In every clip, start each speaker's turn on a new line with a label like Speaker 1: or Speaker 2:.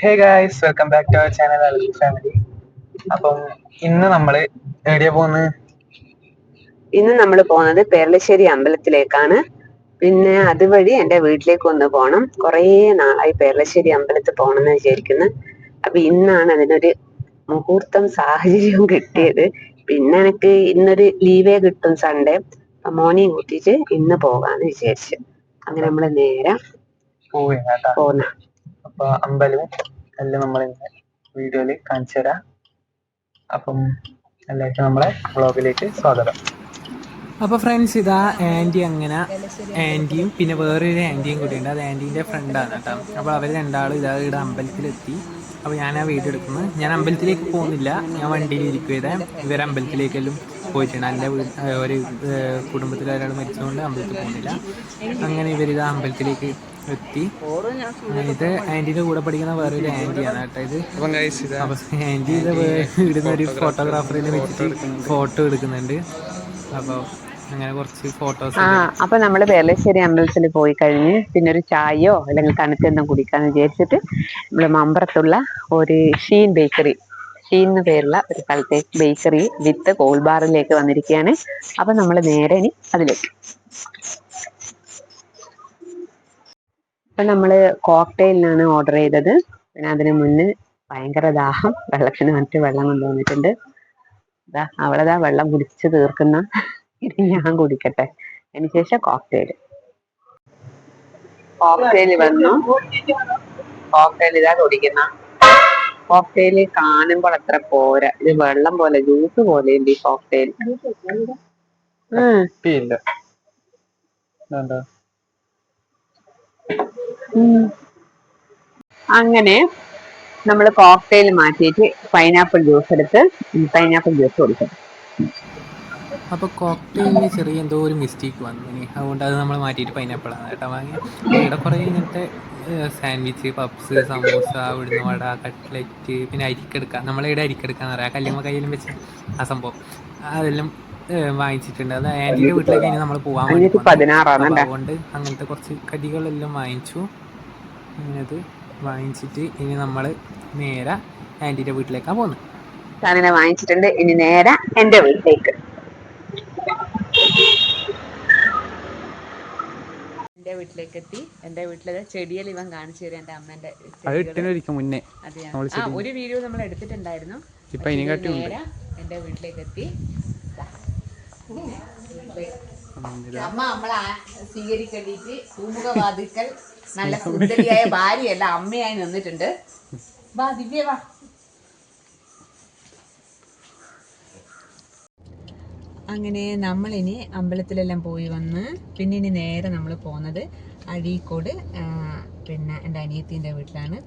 Speaker 1: Hey guys welcome back to our channel Ali family അപ്പം ഇന്ന് നമ്മൾ എവിടെയാ പോകുന്നത്?
Speaker 2: ഇന്ന് നമ്മൾ പോകുന്നത് പേരളശ്ശേരി അമ്പലത്തിലേക്കാണ്. പിന്നെ അതുവഴി എന്റെ വീട്ടിലേക്ക് ഒന്ന് പോകണം കുറേ നാളായി പേരളശ്ശേരി അമ്പലത്തിൽ പോകണം എന്ന് വിചാരിക്കുന്നു. അപ്പൊ ഇന്നാണ് അതിനൊരു മുഹൂർത്തം സാഹചര്യവും കിട്ടിയത്. പിന്നെ എനിക്ക് ഇന്നൊരു ലീവേ കിട്ടും സൺഡേ അപ്പൊ മോർണിംഗ് കൂട്ടിയിട്ട് ഇന്ന് പോകാന്ന് വിചാരിച്ചു. അങ്ങനെ നമ്മൾ നേരെ
Speaker 1: കേട്ടാ അപ്പൊ അമ്പലവും എല്ലാം നമ്മൾ ഇന്ന് വീഡിയോയിൽ കാണിച്ചു തരാം. അപ്പം എല്ലാവർക്കും നമ്മളെ വ്ളോഗിലേക്ക് സ്വാഗതം.
Speaker 3: അപ്പോൾ ഫ്രണ്ട്സ് ഇതാ ആന്റി അങ്ങനെ ആന്റിയും പിന്നെ വേറൊരു ആന്റിയും കൂടി ഉണ്ട്. അത് ആന്റീന്റെ ഫ്രണ്ടാണ് കേട്ടോ. അപ്പോൾ അവർ രണ്ടാളും ഇതാ ഇവിടെ അമ്പലത്തിലെത്തി. അപ്പോൾ ഞാൻ ആ വീഡിയോ എടുക്കുന്നത്. ഞാൻ അമ്പലത്തിലേക്ക് പോകുന്നില്ല. ഞാൻ വണ്ടിയിൽ ഇരിക്കുകയുടെ ഇവർ അമ്പലത്തിലേക്കെല്ലാം പോയിട്ടുണ്ട്. അല്ല ഒരു കുടുംബത്തിലെ ഒരാൾ മരിച്ചുകൊണ്ട് അമ്പലത്തിൽ പോകുന്നില്ല അങ്ങനെ ഇവരിത് അമ്പലത്തിലേക്ക് എത്തി. ഇത് ആന്റിന്റെ കൂടെ പഠിക്കുന്ന വേറൊരു ആന്റിയാണ് കേട്ടോ ഇത്.
Speaker 1: ആന്റി ഇത്
Speaker 3: ഇടുന്ന ഇവിടുന്ന് ഒരു ഫോട്ടോഗ്രാഫറിൽ വെച്ചിട്ട് ഫോട്ടോ എടുക്കുന്നുണ്ട്. അപ്പോൾ അങ്ങനെ കുറച്ച് ഫോട്ടോസ്
Speaker 2: ആ അപ്പൊ നമ്മൾ വേലശ്ശേരി അമ്പലത്തിൽ പോയി കഴിഞ്ഞ് പിന്നെ ഒരു ചായയോ അല്ലെങ്കിൽ തണുത്തെന്തും കുടിക്കാന്ന് വിചാരിച്ചിട്ട് നമ്മൾ മമ്പറത്തുള്ള ഒരു ഷീൻ ബേക്കറി ഷീൻ എന്ന് പേരുള്ള ഒരു സ്ഥലത്തെ ബേക്കറി വിത്ത് കോൾബാറിലേക്ക് വന്നിരിക്കുകയാണ്. അപ്പൊ നമ്മൾ നേരെ ഇനി അതിലേക്ക്. അപ്പൊ നമ്മൾ കോക്ടെയിലാണ് ഓർഡർ ചെയ്തത്. പിന്നെ അതിന് മുന്നേ ഭയങ്കര ദാഹം വെള്ളത്തിന് മറ്റു വെള്ളം കൊണ്ടുവന്നിട്ടുണ്ട് ദാ അവളതാ വെള്ളം കുടിച്ചു തീർക്കുന്ന ഇനി ഞാൻ കുടിക്കട്ടെ. അതിനുശേഷം കോക്ടെയിൽ കോക്ടെയിൽ വന്നു. കോക്ടെയിൽ ഇതാ കുടിക്കുന്ന. കോക്ടെയിൽ കാണുമ്പോൾ അത്ര പോരാ. ഇത് വെള്ളം പോലെ ജ്യൂസ് പോലെ ഉണ്ട് ഈ കോക്ടെയിൽ അങ്ങനെ നമ്മൾ കോക്ടെയിൽ മാറ്റിയിട്ട് പൈനാപ്പിൾ ജ്യൂസ് എടുത്ത് പൈനാപ്പിൾ ജ്യൂസ് കൊടുക്കും.
Speaker 3: അപ്പോൾ കോക്ടെയിലിന് ചെറിയ എന്തോ ഒരു മിസ്റ്റേക്ക് വന്നു. ഇനി അതുകൊണ്ട് അത് നമ്മൾ മാറ്റിയിട്ട് പൈനാപ്പിളാണ് കേട്ടോ വാങ്ങി ഇവിടെ കുറേ ഇങ്ങനത്തെ സാൻഡ്വിച്ച് പപ്സ് സമൂസ ഉഴുന്ന വട കട്ട്ലറ്റ് പിന്നെ അരിക്കെടുക്ക. നമ്മളിവിടെ അരിക്കെടുക്കാന്ന് പറയാം. കല്ലുമ്മ കയ്യിലും വെച്ച ആ സംഭവം. അതെല്ലാം വാങ്ങിച്ചിട്ടുണ്ട്. അത് ആന്റിയുടെ വീട്ടിലേക്ക് ഇനി നമ്മൾ പോകാൻ അതുകൊണ്ട് അങ്ങനത്തെ കുറച്ച് കടികളെല്ലാം വാങ്ങിച്ചു. അങ്ങനത് വാങ്ങിച്ചിട്ട് ഇനി നമ്മൾ നേരെ ആന്റിയുടെ വീട്ടിലേക്കാണ് പോകുന്നത്
Speaker 2: സാധനം വാങ്ങിച്ചിട്ടുണ്ട്. ഇനി നേരെ എന്റെ വീട്ടിലേക്ക്. വീട്ടിലേക്ക് എത്തി എന്റെ വീട്ടിലെ ചെടിയിൽ ഇവൻ കാണിച്ചു തരും എന്റെ അമ്മേന്റെ
Speaker 3: അത് മുന്നേ.
Speaker 2: അതെ ആ ഒരു വീഡിയോ നമ്മൾ എടുത്തിട്ടുണ്ടായിരുന്നു. നേരെ എന്റെ വീട്ടിലേക്ക് എത്തി അമ്മ നമ്മളെ സ്വീകരിക്കേണ്ടിട്ട് പൂമുഖവാതിക്കൽ നല്ല സുന്ദരിയായ ഭാര്യയല്ല അമ്മയായി നിന്നിട്ടുണ്ട്. വാ ദിവ്യ വാ. അങ്ങനെ നമ്മളിനി അമ്പലത്തിലെല്ലാം പോയി വന്ന് പിന്നെ ഇനി നേരെ നമ്മൾ പോകുന്നത് അഴീക്കോട് പിന്നെ എന്റെ അനിയത്തിന്റെ വീട്ടിലാണ്.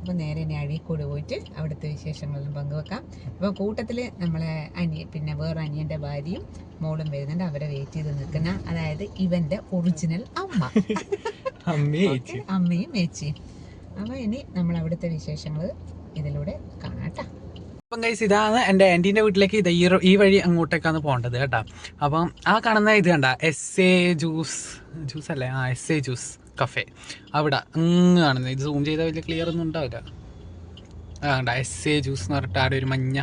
Speaker 2: അപ്പോൾ നേരെ ഇനി അഴീക്കോട് പോയിട്ട് അവിടുത്തെ വിശേഷങ്ങളെല്ലാം പങ്കുവെക്കാം. അപ്പോൾ കൂട്ടത്തിൽ നമ്മളെ അനിയ പിന്നെ വേറെ അനിയന്റെ ഭാര്യയും മോളും വരുന്നുണ്ട്. അവരെ വെയിറ്റ് ചെയ്ത് നിൽക്കുന്ന അതായത് ഇവന്റെ ഒറിജിനൽ അമ്മ? അമ്മയും മേച്ചിയും അപ്പോൾ ഇനി നമ്മൾ അവിടുത്തെ വിശേഷങ്ങൾ ഇതിലൂടെ കാണാട്ടാ
Speaker 3: അപ്പം ഗൈസ് ഇതാണ് എന്റെ ആന്റീന്റെ വീട്ടിലേക്ക് ഇത് ഈ ഈ വഴി അങ്ങോട്ടേക്കാണ് പോകേണ്ടത് കേട്ടോ. അപ്പം ആ കാണുന്ന ഇത് കണ്ട എസ് എ ജ്യൂസ് ജ്യൂസ് അല്ലേ? ആ എസ് എ ജ്യൂസ് കഫേ അവിടെ അങ്ങ് കാണുന്നത്. ഇത് സൂം ചെയ്താൽ വലിയ ക്ലിയർ ഒന്നും ഉണ്ടാവില്ല. ആ കണ്ട എസ് എ ജ്യൂസ് എന്ന് പറഞ്ഞിട്ട് ആടെ ഒരു മഞ്ഞ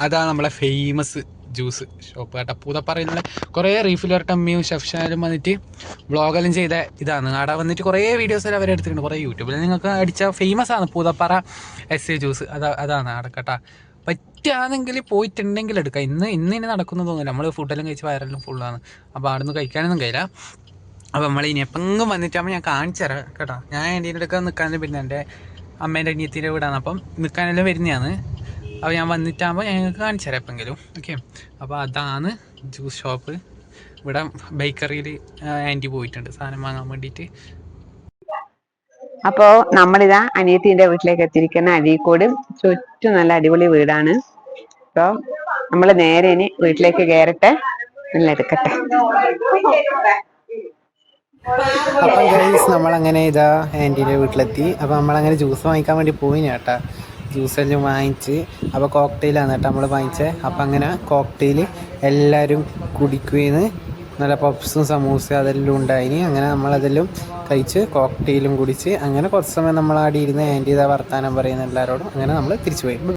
Speaker 3: അതാണ് നമ്മളെ ഫേമസ് ജ്യൂസ് ഷോപ്പ് കേട്ടോ. പൂതപ്പറയിലുള്ള കുറേ റീഫിലർ ടമ്മിയും ഷെഫ്ഷാലും വന്നിട്ട് വ്ളോഗെല്ലാം ചെയ്ത ഇതാണ്. അവിടെ വന്നിട്ട് കുറേ വീഡിയോസ് എല്ലാം അവരെടുത്തിട്ടുണ്ട് കുറേ യൂട്യൂബിൽ നിങ്ങൾക്ക് അടിച്ച ഫേമസ് ആണ്. പൂതപ്പാറ എസ് എ ജ്യൂസ് അതാ അതാണ് ആടെ കേട്ടോ. പറ്റുകയാണെങ്കിൽ പോയിട്ടുണ്ടെങ്കിൽ എടുക്കാം. ഇന്ന് ഇന്ന് ഇനി നടക്കുന്നു തോന്നില്ല നമ്മൾ ഫുഡെല്ലാം കഴിച്ച് വയറെല്ലാം ഫുള്ളാണ് അപ്പോൾ അവിടെ നിന്ന് കഴിക്കാനൊന്നും കഴിയില്ല. അപ്പോൾ നമ്മൾ ഇനി എപ്പെങ്കിലും വന്നിട്ടാകുമ്പോൾ ഞാൻ കാണിച്ചു തരാം കേട്ടോ. ഞാൻ എന്റെ അടുക്ക നിൽക്കാനും പിന്നെ എന്റെ അമ്മേന്റെ അനിയത്തിന്റെ വീടാണ്. അപ്പം നിൽക്കാനെല്ലാം വരുന്നതാണ്. അപ്പോൾ ഞാൻ വന്നിട്ടാകുമ്പോൾ ഞങ്ങൾക്ക് കാണിച്ചു തരാം എപ്പെങ്കിലും ഓക്കെ അപ്പോൾ അതാണ് ജ്യൂസ് ഷോപ്പ് ഇവിടെ ബേക്കറിയിൽ ആന്റി പോയിട്ടുണ്ട്. സാധനം വാങ്ങാൻ വേണ്ടിയിട്ട്.
Speaker 2: അപ്പോൾ നമ്മളിതാ അനിയത്തിന്റെ വീട്ടിലേക്ക് എത്തിയിരിക്കുന്ന അഴീക്കോട്. ചുറ്റും നല്ല അടിപൊളി വീടാണ്. അപ്പോൾ നമ്മൾ നേരെ ഇനി വീട്ടിലേക്ക് കയറട്ടെ. നല്ല എടുക്കട്ടെ.
Speaker 3: അപ്പം ഗൈസ് നമ്മളങ്ങനെ ഇതാ ആന്റീന്റെ വീട്ടിലെത്തി. അപ്പോൾ നമ്മളങ്ങനെ ജ്യൂസ് വാങ്ങിക്കാൻ വേണ്ടി പോയി കേട്ടാ. ജ്യൂസ് എല്ലാം വാങ്ങിച്ച് അപ്പോൾ കോക്ടെയിലാണ് കേട്ടോ നമ്മൾ വാങ്ങിച്ചത് അപ്പോൾ അങ്ങനെ കോക്ടെയിൽ എല്ലാവരും കുടിക്കുകയെന്ന് നല്ല പപ്സും സമൂസ അതെല്ലാം ഉണ്ടായിന്. അങ്ങനെ നമ്മളതെല്ലാം കഴിച്ച് കോക്ടെയിലും കുടിച്ച് അങ്ങനെ കുറച്ച് സമയം നമ്മൾ ആടി ഇരുന്ന് ആന്റി ഇതാ വർത്താനം പറയുന്ന എല്ലാവരോടും അങ്ങനെ നമ്മൾ തിരിച്ചു പോയി.